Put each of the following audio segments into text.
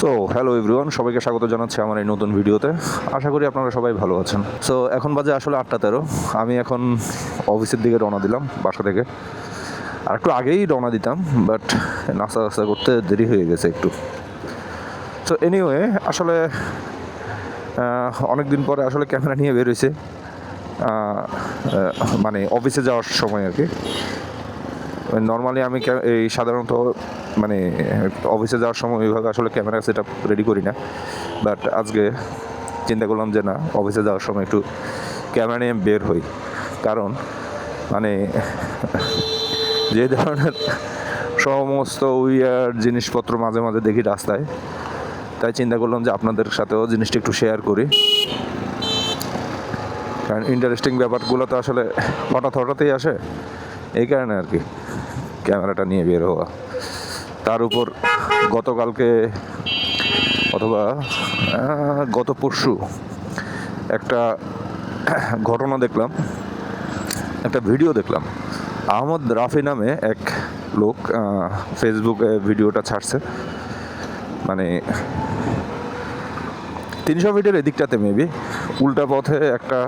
So hello everyone সবাইকে স্বাগত জানাচ্ছি আমার এই নতুন ভিডিওতে। আশা করি আপনারা সবাই ভালো আছেন। সো এখন বাজে আসলে আটটা তেরো। আমি এখন অফিসের দিকে রওনা দিলাম বাসা থেকে। আর একটু আগেই রওনা দিতাম বাট নাস্তা নাস্তা করতে দেরি হয়ে গেছে একটু। সো এনিওয়ে আসলে অনেক দিন পরে আসলে ক্যামেরা নিয়ে বের হয়েছে। আহ, আহ, মানে অফিসে যাওয়ার সময় আর কি। নর্মালি আমি এই সাধারণত মানে অফিসে যাওয়ার সময় ওইভাবে আসলে ক্যামেরা সেট রেডি করি না। বাট আজকে চিন্তা করলাম যে না অফিসে যাওয়ার সময় একটু ক্যামেরা নিয়ে বের হই। কারণ মানে যে ধরনের সমস্ত উইয়ার জিনিসপত্র মাঝে মাঝে দেখি রাস্তায়, তাই চিন্তা করলাম যে আপনাদের সাথেও জিনিসটা একটু শেয়ার করি। কারণ ইন্টারেস্টিং ব্যাপারগুলো তো আসলে হঠাৎ হঠাৎই আসে। এই কারণে আর কি ক্যামেরাটা নিয়ে বের হওয়া। তার উপর গতকালকে অথবা গত পরশু একটা ঘটনা দেখলাম, একটা ভিডিও দেখলাম। আহমদ রাফি নামে এক লোক ফেসবুকে ভিডিওটা ছাড়ছে। মানে তিনশো ফিটের এদিকটাতে মেবি উল্টা পথে একটা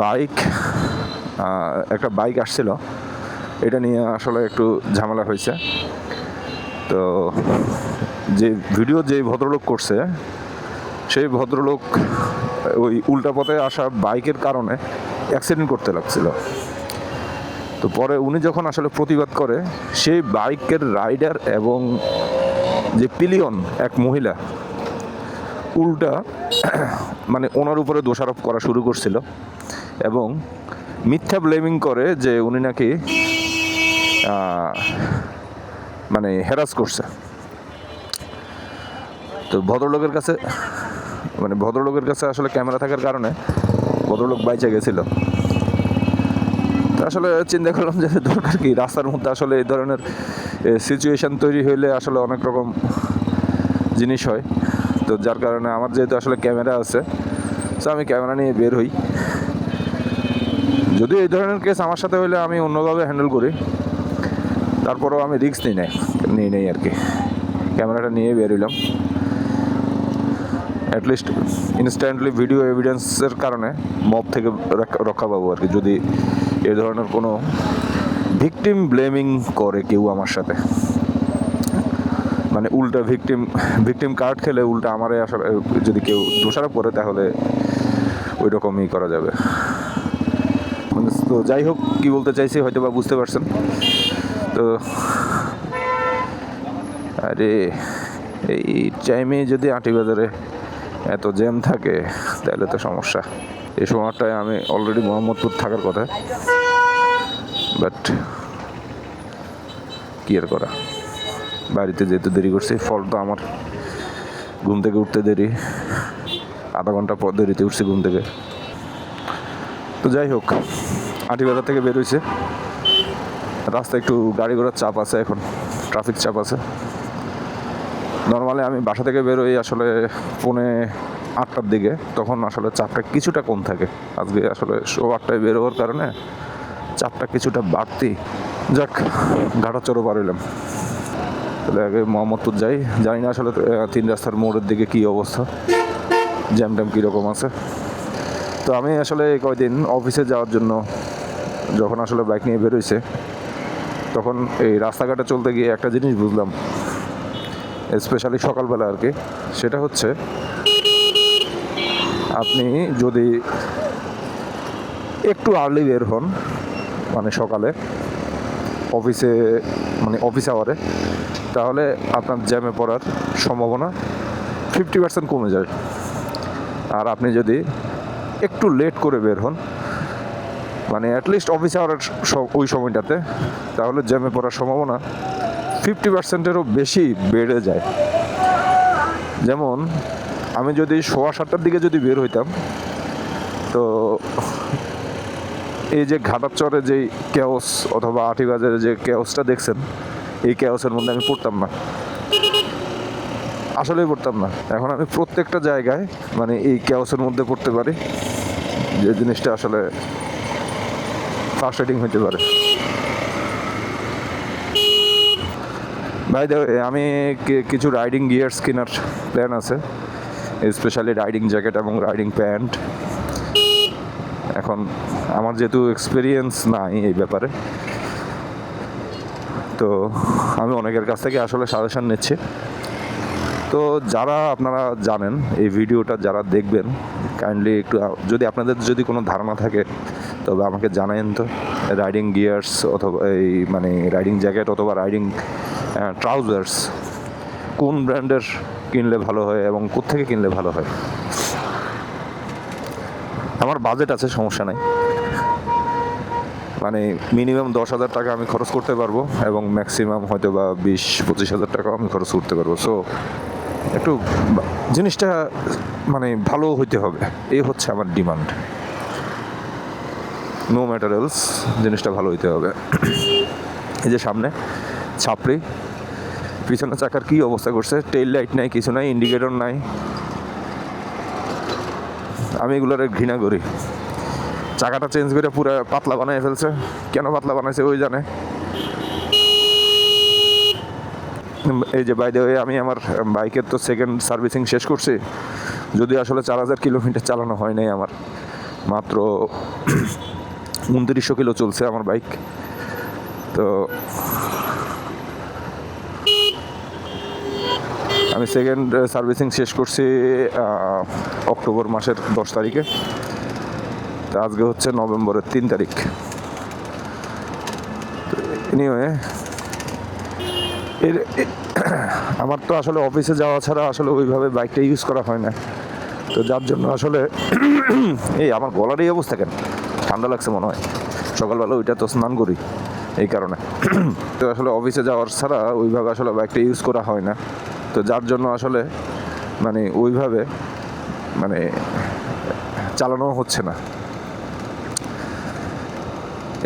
বাইক একটা বাইক আসছিল। এটা নিয়ে আসলে একটু ঝামেলা হয়েছে। তো যে ভিডিও যে ভদ্রলোক করছে, সেই ভদ্রলোক ওই উল্টা পথে আসা বাইকের কারণে অ্যাক্সিডেন্ট করতে লাগছিল। তো পরে উনি যখন আসলে প্রতিবাদ করে, সেই বাইকের রাইডার এবং যে পিলিয়ন এক মহিলা, উল্টা মানে ওনার উপরে দোষারোপ করা শুরু করছিল। এবং মিথ্যা ব্লেমিং করে যে উনি নাকি মানে হেরাস করছে। তো ভদ্রলোকের কাছে মানে ভদ্রলোকের কাছে আসলে ক্যামেরা থাকার কারণে ভদ্রলোক বাইচে গেছিল। আসলে চিন্তা করলাম যে দরকার কি, রাস্তার মধ্যে আসলে এই ধরনের সিচুয়েশান তৈরি হইলে আসলে অনেক রকম জিনিস হয়। তো যার কারণে আমার যেহেতু আসলে ক্যামেরা আছে, তো আমি ক্যামেরা নিয়ে বের হই। যদিও এই ধরনের কেস আমার সাথে হলে আমি অন্যভাবে হ্যান্ডেল করি, তারপরেও আমি রিস্ক নিই নাই, নিই নেই আর কি। ক্যামেরাটা নিয়ে বের হইলাম। অ্যাটলিস্ট ইনস্ট্যান্টলি ভিডিও এভিডেন্সের কারণে মব থেকে রক্ষা- পাবো আর কি। যদি এ ধরনের কোনো ভিকটিম ব্লেমিং করে কেউ আমার সাথে। মানে উল্টা ভিকটিম ভিকটিম কার্ড খেলে উল্টা আমারে আসলে, যদি কেউ দোষারোপ করে তাহলে ওই রকমই করা যাবে। তো যাই হোক, কি বলতে চাইছি হয়তো বা বুঝতে পারছেন। তো, আরে, এই টাইমে যদি আটি বাজারে এত জ্যাম থাকে, তাহলে তো সমস্যা। এই সময়টায় আমি অলরেডি মোহাম্মদপুর থাকার কথা। বাট কি আর করা? বাড়িতে যেতে দেরি করছি, ফল তো আমার ঘুম থেকে উঠতে দেরি। আধা ঘণ্টা পর দেরিতে উঠছি ঘুম থেকে। তো যাই হোক, আটিবাজার থেকে বের হয়েছে রাস্তায় একটু গাড়ি ঘোড়ার চাপ আছে এখন ট্রাফিক চাপ আছে। নর্মালি আমি বাসা থেকে বেরোই আসলে পৌনে আটটার দিকে, তখন আসলে চাপটা কিছুটা কম থাকে। আজকে আসলে শো আটটায় বের হওয়ার কারণে চাপটা কিছুটা বাড়তি। যাক ঘাটাচড়ো পার হইলাম। তাহলে আগে মোহাম্মদপুর যাই। জানি না আসলে তিন রাস্তার মোড়ের দিকে কী অবস্থা। জ্যাম ট্যাম কীরকম আছে। তো আমি আসলে কয়দিন অফিসে যাওয়ার জন্য যখন আসলে বাইক নিয়ে বেরোইছে তখন এই রাস্তাঘাটে চলতে গিয়ে একটা জিনিস বুঝলাম। স্পেশালি সকালবেলা আর কি, সেটা হচ্ছে আপনি যদি একটু আর্লি বের হন মানে সকালে অফিসে মানে অফিস আওয়ারে তাহলে আপনার জ্যামে পড়ার সম্ভাবনা ফিফটি পার্সেন্ট কমে যায়। আর আপনি যদি একটু লেট করে বের হন। মানে অ্যাটলিস্ট অফিস আওয়ারের ওই সময়টাতে, তাহলে জ্যামে পড়ার সম্ভাবনা ফিফটি পার্সেন্টেরও বেশি বেড়ে যায়। যেমন, আমি যদি সোয়া সাতটার দিকে যদি বের হইতাম, তো এই যে ঘাটাচরে যে কেওস অথবা আটিবাজারে যে কেওসটা দেখছেন, এই কেওসের মধ্যে আমি পড়তাম না। আসলেই পড়তাম না। এখন আমি প্রত্যেকটা জায়গায় মানে এই কেওসের মধ্যে পড়তে পারি, যে জিনিসটা আসলে ফার্স্ট রাইডিং হইতে পারে। ভাই দেখো আমি কিছু রাইডিং গিয়ার্স কেনার প্ল্যান আছে স্পেশালি রাইডিং জ্যাকেট এবং রাইডিং প্যান্ট এখন আমার যেহেতু এক্সপিরিয়েন্স নাই এই ব্যাপারে, তো আমি অনেকের কাছ থেকে আসলে সাজেশন নিচ্ছি। তো যারা আপনারা জানেন, এই ভিডিওটা যারা দেখবেন কাইন্ডলি একটু, যদি আপনাদের যদি কোনো ধারণা থাকে, তবে আমাকে জানায়েন তো। রাইডিং গিয়ার্স অথবা এই মানে রাইডিং জ্যাকেট অথবা রাইডিং ট্রাউজার্স কোন ব্র্যান্ডের কিনলে ভালো হয় এবং কোত্থেকে কিনলে ভালো হয়? আমার বাজেট আছে, সমস্যা নাই। মানে মিনিমাম দশ হাজার টাকা আমি খরচ করতে পারব এবং ম্যাক্সিমাম হয়তো বা বিশ, পঁচিশ হাজার টাকাও আমি খরচ করতে পারব। সো একটু জিনিসটা মানে ভালো হইতে হবে। এই হচ্ছে আমার ডিমান্ড নো ম্যাটেরিয়ালস জিনিসটা ভালো হইতে হবে। এই যে সামনে, ছাপড়ি। পিছনে চাকার কি অবস্থা করছে? টেইল লাইট নাই, কিছু নাই ইন্ডিকেটর নাই। আমি এগুলোর ঘৃণা করি। চাকাটা চেঞ্জ করে পুরো পাতলা বানায় ফেলছে। কেন পাতলা বানাইছে, ওই জানে। এই যে বাইদে হয়ে আমি আমার বাইকের তো সেকেন্ড সার্ভিসিং শেষ করছি। যদি আসলে চার হাজার কিলোমিটার চালানো হয় নাই আমার। মাত্র উনত্রিশশো কিলো চলছে আমার বাইক তো আমি সেকেন্ড সার্ভিসিং শেষ করছি অক্টোবর মাসের দশ তারিখে। তা আজকে হচ্ছে নভেম্বরের তিন তারিখ। এনিওয়ে এর আমার তো আসলে অফিসে যাওয়া ছাড়া আসলে ওইভাবে বাইকটা ইউজ করা হয় না। তো যার জন্য আসলে এই আমার গলার এই অবস্থা কেন? ঠান্ডা লাগছে মনে হয়। সকালবেলা ওইটা তো স্নান করি এই কারণে। তো আসলে অফিসে যাওয়ার ছাড়া ওইভাবে আসলে বাইকটা ইউজ করা হয় না। তো যার জন্য আসলে মানে ওইভাবে মানে চালানো হচ্ছে না।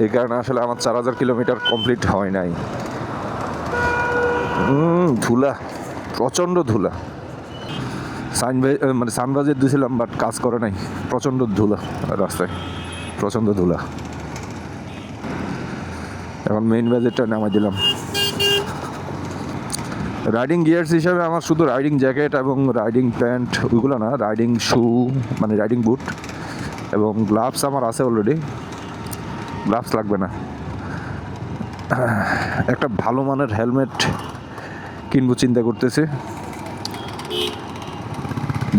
এই কারণে আসলে আমার চার হাজার কিলোমিটার কমপ্লিট হয় নাই। ধুলা, প্রচণ্ড ধুলা। সাইন মানে সানবাজের দিয়েছিলাম বাট কাজ করে নাই। প্রচণ্ড ধুলা রাস্তায়, প্রচণ্ড ধুলা। এখন মেইন বাজেটটা নামাই দিলাম। রাইডিং গিয়ার্স হিসাবে আমার শুধু রাইডিং জ্যাকেট এবং রাইডিং প্যান্ট ওইগুলো না রাইডিং শু মানে রাইডিং বুট এবং গ্লাভস আমার আছে অলরেডি গ্লাভস লাগবে না। একটা ভালো মানের হেলমেট কিনবো, চিন্তা করতেছি।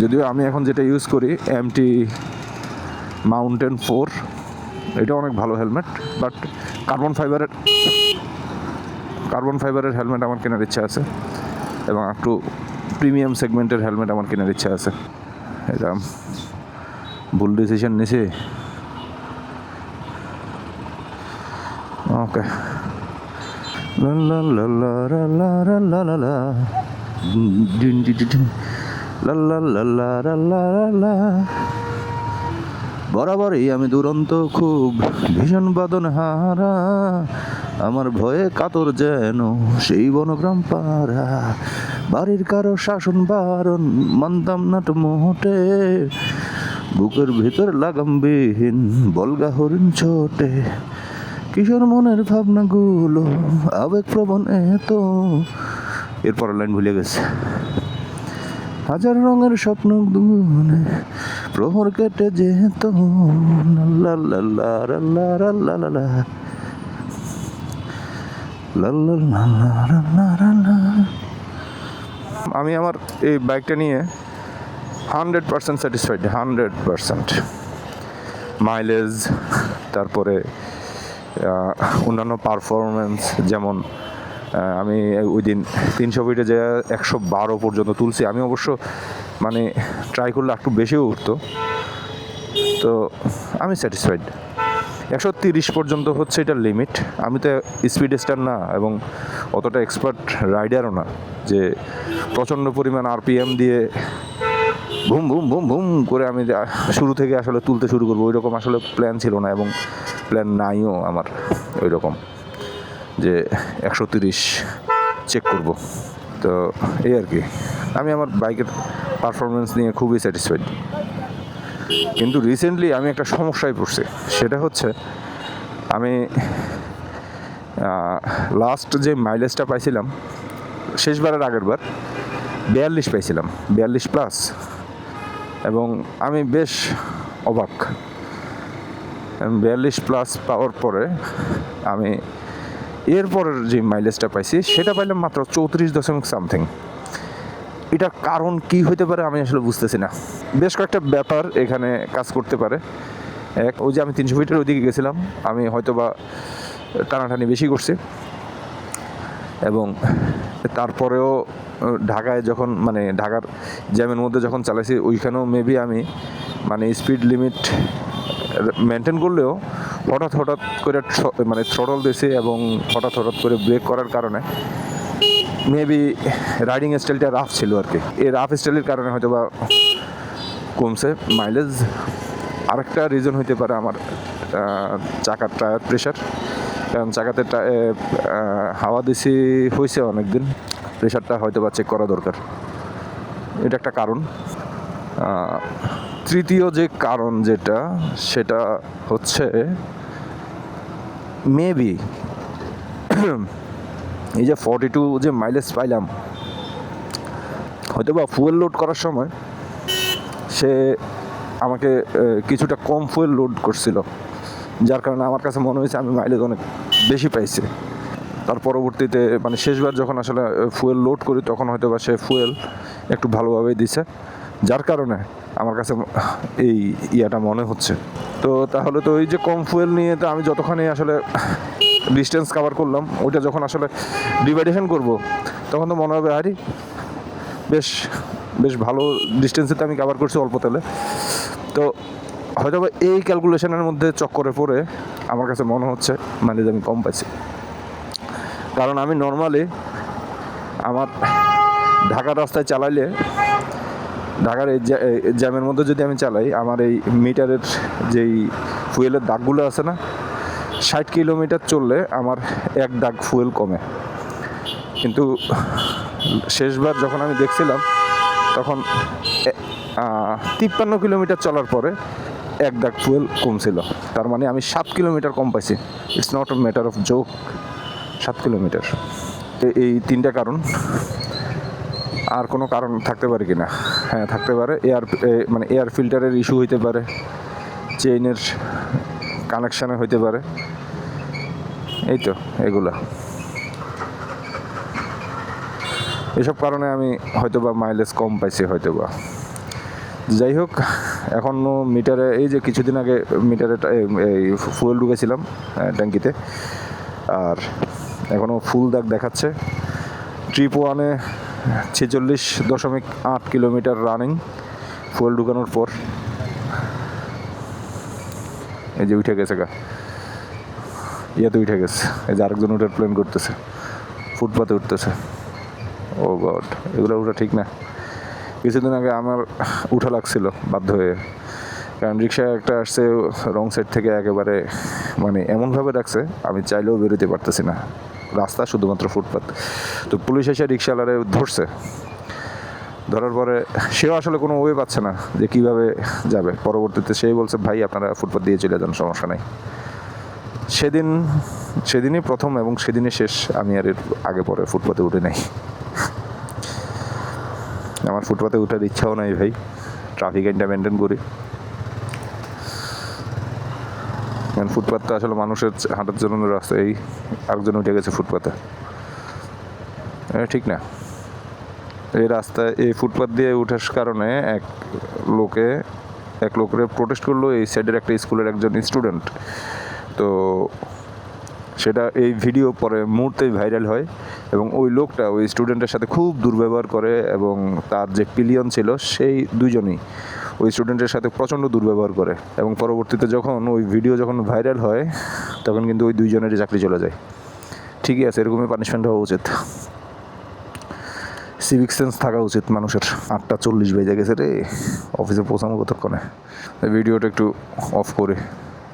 যদিও আমি এখন যেটা ইউজ করি এমটি মাউন্টেন ফোর এটা অনেক ভালো হেলমেট বাট কার্বন ফাইবারের কার্বন ফাইবারের হেলমেট আমার কেনার ইচ্ছা আছে, এবং একটু প্রিমিয়াম সেগমেন্টের হেলমেট আমার কেনার ইচ্ছা আছে। এটা ভুল ডিসিশন নিছি। ওকে বরাবরই আমি দুরন্ত, খুব ভীষণ বাদন হারা আমার ভয়ে কাতর যেন সেই বনগ্রাম পাড়া। বাড়ির কারও শাসন বারণ মানতাম না তো মোটে। বুকের ভিতর লাগামবিহীন বলগা হরিণ ছোটে। কিশোর মনের ভাবনাগুলো আবেগ প্রবণ এত এরপর লাইন ভুলে গেছে। হাজার রঙের স্বপ্ন দুনে প্রহর কেটে যেত। আমি আমার এই বাইকটা নিয়ে hundred percent satisfied, hundred percent. Mileage, তারপরে অন্যান্য পারফরমেন্স যেমন আমি ওই দিন তিনশো ফিটে যে একশো বারো পর্যন্ত তুলছি, আমি অবশ্য মানে ট্রাই করলে একটু বেশিও উঠতো। তো আমি স্যাটিসফাইড একশো তিরিশ পর্যন্ত হচ্ছে এটা লিমিট আমি তো স্পিড স্টার না এবং অতটা এক্সপার্ট রাইডারও না, যে প্রচণ্ড পরিমাণ আরপিএম দিয়ে ভুম ভুম ভুম ভুম করে আমি শুরু থেকে আসলে তুলতে শুরু করব ওই রকম আসলে প্ল্যান ছিল না এবং প্ল্যান নাইও আমার ওই রকম যে একশো তিরিশ চেক করব। তো এই আর কি। আমি আমার বাইকের পারফরমেন্স নিয়ে খুবই স্যাটিসফাইড কিন্তু রিসেন্টলি আমি একটা সমস্যায় পড়ছি। সেটা হচ্ছে আমি লাস্ট যে মাইলেজটা পাইছিলাম, শেষবারের আগের বার বিয়াল্লিশ পাইছিলাম। বিয়াল্লিশ প্লাস এবং আমি বেশ অবাক। বিয়াল্লিশ প্লাস পাওয়ার পরে আমি এরপরের যে মাইলেজটা পাইছি, সেটা পাইলাম মাত্র চৌত্রিশ দশমিক সামথিং এটা কারণ কি হইতে পারে আমি আসলে বুঝতেছি না। বেশ কয়েকটা ব্যাপার এখানে কাজ করতে পারে। এক, ওই যে আমি তিনশো ফিটের ওইদিকে গেছিলাম, আমি হয়তো বা টানাটানি বেশি করছি। এবং তারপরেও ঢাকায় যখন মানে ঢাকার জ্যামের মধ্যে যখন চালাইছি, ওইখানেও মেবি আমি মানে স্পিড লিমিট মেনটেন করলেও হঠাৎ হঠাৎ করে মানে থ্রটল দিয়েছি এবং হঠাৎ হঠাৎ করে ব্রেক করার কারণে মেবি রাইডিং স্টাইলটা রাফ ছিল আর কি। এই রাফ স্টাইলের কারণে হয়তো বা কমছে মাইলেজ আরেকটা রিজন হইতে পারে আমার চাকার টায়ার প্রেশার কারণ চাকাতে হাওয়া দিছি হয়েছে অনেক দিন প্রেশারটা হয়তো বা চেক করা দরকার। এটা একটা কারণ। তৃতীয় যে কারণ যেটা, সেটা হচ্ছে মেবি এই যে ফর্টি টু যে মাইলেজ পাইলাম হয়তো বা ফুয়েল লোড করার সময় সে আমাকে কিছুটা কম ফুয়েল লোড করছিল, যার কারণে আমার কাছে মনে হয়েছে আমি মাইলেজ অনেক বেশি পাইছি। তার পরবর্তীতে মানে শেষবার যখন আসলে ফুয়েল লোড করি, তখন হয়তো বা সে ফুয়েল একটু ভালোভাবেই দিছে, যার কারণে আমার কাছে এই ইয়াটা মনে হচ্ছে। তো তাহলে তো ওই যে কম ফুয়েল নিয়ে তো আমি যতখানি আসলে ডিস্টেন্স কভার করলাম, ওইটা যখন আসলে ডিভাইডেশন করব, তখন তো মনে হবে, আরে, বেশ বেশ ভালো ডিস্টেন্সে তো আমি কভার করছি অল্প তেলে। তো হয়তো এই ক্যালকুলেশনের মধ্যে চক্করে পড়ে আমার কাছে মনে হচ্ছে মাইলেজ আমি কম পাইছি। কারণ আমি নর্মালি আমার ঢাকার রাস্তায় চালাইলে ঢাকার এই জ্যা- এই জ্যামের মধ্যে যদি আমি চালাই, আমার এই মিটারের যেই ফুয়েলের দাগগুলো আছে না, ষাট কিলোমিটার চললে আমার এক দাগ ফুয়েল কমে। কিন্তু শেষবার যখন আমি দেখছিলাম, তখন তিপ্পান্ন কিলোমিটার চলার পরে এক দাগ ফুয়েল কমছিল। তার মানে আমি সাত কিলোমিটার কম পাইছি। It's not a matter of joke সাত কিলোমিটার। এই তিনটা কারণ, আর কোনো কারণ থাকতে পারে কি না হ্যাঁ থাকতে পারে। এয়ার মানে এয়ার ফিল্টারের ইস্যু হইতে পারে। চেইনের কানেকশানে হইতে পারে। এই তো, এগুলো। এসব কারণে আমি হয়তো বা মাইলেজ কম পাইছি হয়তো বা যাই হোক এখনও মিটারে, এই যে কিছুদিন আগে মিটারে এই ফুয়েল ঢুকেছিলাম ট্যাঙ্কিতে। আর এখনও ফুল দাগ দেখাচ্ছে। ট্রিপ ওয়ানে ছেচল্লিশ দশমিক আট কিলোমিটার রানিং ফুয়েল ঢুকানোর পর। এই যে উঠে গেছে গা। ইয়াতে উঠে গেছে। এই যে আরেকজন উঠার প্ল্যান করতেছে। ফুটপাতে উঠতেছে। ও গড, এগুলো উঠা ঠিক না। কিছুদিন আগে আমার উঠা লাগছিল, বাধ্য হয়ে। কারণ রিক্সা একটা আসছে রং সাইড থেকে একেবারে মানে এমনভাবে রাখছে, আমি চাইলেও বেরোতে পারতেছি না। রাস্তা, শুধুমাত্র ফুটপাথ তো পুলিশ এসে রিক্সাওয়ালারে ধরছে। ধরার পরে সেও আসলে কোনো ওয়ে পাচ্ছে না যে কীভাবে যাবে। পরবর্তীতে সেই বলছে, ভাই, আপনারা ফুটপাথ দিয়ে চলে যান, সমস্যা নাই। সেদিন, সেদিনই প্রথম এবং সেদিনই শেষ। আমি আর এর আগে পরে ফুটপাতে উঠে নাই। আমার ফুটপাতে উঠার ইচ্ছাও নাই ভাই। ট্রাফিক আইনটা মেনটেন করি। কারণ ফুটপাতটা আসলে মানুষের হাঁটার জন্য রাস্তা এই আরেকজন উঠে গেছে ফুটপাথে ঠিক না। এই রাস্তায়, এই ফুটপাথ দিয়ে উঠার কারণে এক লোকে, এক লোকের প্রোটেস্ট করল, এই সাইডের একটা স্কুলের একজন স্টুডেন্ট তো সেটা এই ভিডিও পরে মুহূর্তেই ভাইরাল হয় এবং ওই লোকটা, ওই স্টুডেন্টের সাথে খুব দুর্ব্যবহার করে এবং তার যে পিলিয়ন ছিল, সেই দুজনই ওই স্টুডেন্টের সাথে প্রচণ্ড দুর্ব্যবহার করে এবং পরবর্তীতে যখন ওই ভিডিও যখন ভাইরাল হয়, তখন কিন্তু ওই দুইজনেরই চাকরি চলে যায়। ঠিকই আছে, এরকমই পানিশমেন্ট হওয়া উচিত। সিভিক সেন্স থাকা উচিত মানুষের। আটটা চল্লিশ বেজে গেছে রে অফিসে পৌঁছানো কতক্ষণে? ভিডিওটা একটু অফ করে।